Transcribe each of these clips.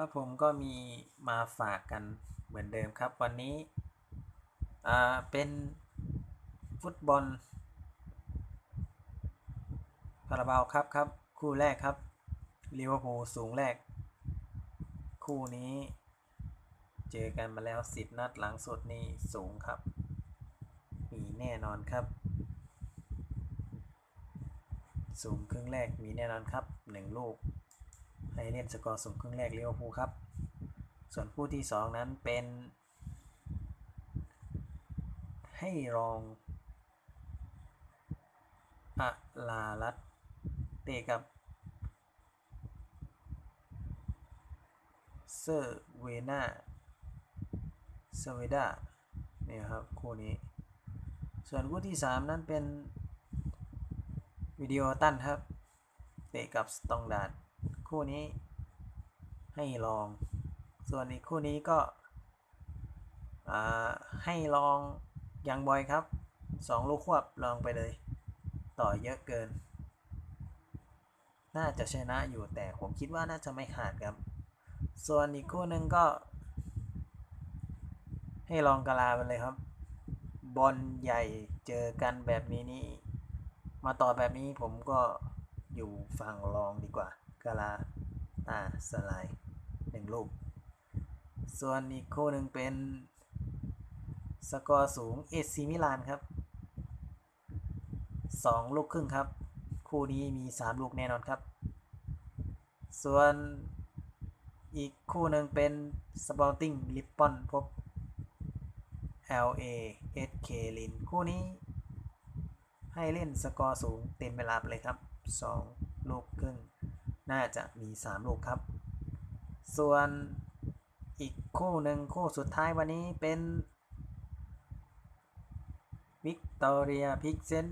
ครับผมก็มีมาฝากกันเหมือนเดิมครับ วันนี้อ่าเป็นฟุตบอลคาราบาวครับครับ คู่แรกครับลิเวอร์พูลสูงแรก คู่นี้ เจอกันมาแล้ว 10 นัดหลังสุดนี่สูงครับ มีแน่นอนครับ สูงครึ่งแรกมีแน่นอนครับ 1 ลูก ให้เล่นสกอร์สูงครึ่งแรกลิเวอร์พูลครับ ส่วนคู่ที่ 2 นั้นเป็น ให้รองอะลาลัตเตะกับเซอร์เวนาเซเวดาเนี่ยครับคู่นี้ ส่วนคู่ที่ 3 นั้นเป็นวิดีโอตันครับ เตะกับสตองดาร์ คู่นี้ ให้ลอง ส่วนอีกคู่นี้ก็ให้ลองยังบอยครับ 2 ลูกควบลองไปเลย ต่อเยอะเกิน น่าจะชนะอยู่แต่ผมคิดว่าน่าจะไม่ขาดครับ ส่วนอีกคู่หนึ่งก็ ให้ลองกลาไปเลยครับ บอลใหญ่เจอกันแบบนี้นี่มาต่อแบบนี้ผมก็อยู่ฝั่งรองดีกว่า กาลาตาสไลด์หนึ่งลูก ส่วนอีกคู่หนึ่งเป็นสกอร์สูงเอซีมิลานครับ 2 ลูกครึ่งครับ คู่นี้มี 3 ลูกแน่นอนครับ ส่วนอีกคู่หนึ่งเป็นสปอร์ติ้งลิปปอนพบ LA SK ลินคู่นี้ ให้เล่นสกอร์สูงเต็มเวลาไปเลยครับ 2 ลูกครึ่ง น่าจะมี 3 ลูกครับ ส่วนอีกคู่หนึ่งคู่สุดท้ายวันนี้เป็นวิกตอเรียพิกเซน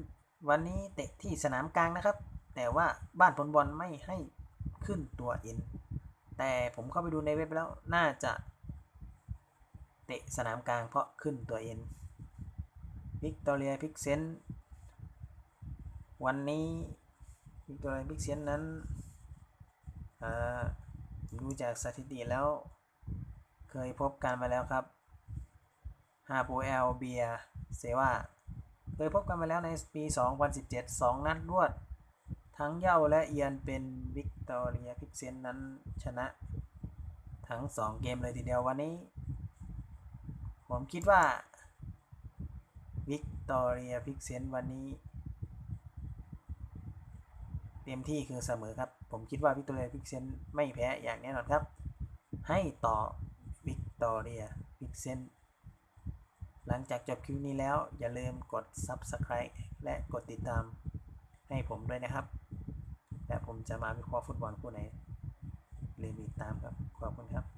วันนี้เตะที่สนามกลางนะครับ แต่ว่าบ้านผลบอลไม่ให้ขึ้นตัวเอ็นแต่ผมเข้าไปดูในเว็บแล้วน่าจะ เตะสนามกลางเพราะขึ้นตัวเอ็นวิกตอเรียพิกเซนวันนี้วิกตอเรียพิกเซนนั้น ดูจากสถิติแล้ว เคยพบกันมาแล้วครับฮาปูเอลเบียเซว่าเคยพบกันมาแล้วในปี 2017 2 นัดรวด ทั้งเย่าและเอียนเป็นวิกตอเรียพิกเซนนั้นชนะ ทั้ง 2 เกมเลยทีเดียววันนี้ ผมคิดว่าวิกตอเรียพิกเซนวันนี้ เต็มที่คือเสมอครับ ผมคิดว่าวิกตอเรียพิกเซนไม่แพ้อย่างแน่นอนครับ ให้ต่อวิกตอเรียพิกเซนหลังจากจบคลิปนี้แล้วอย่าลืมกด Subscribe และกดติดตามให้ผมด้วยนะครับ และผมจะมาวิเคราะห์ฟุตบอลคู่ไหนลืมติดตามครับ ขอบคุณครับ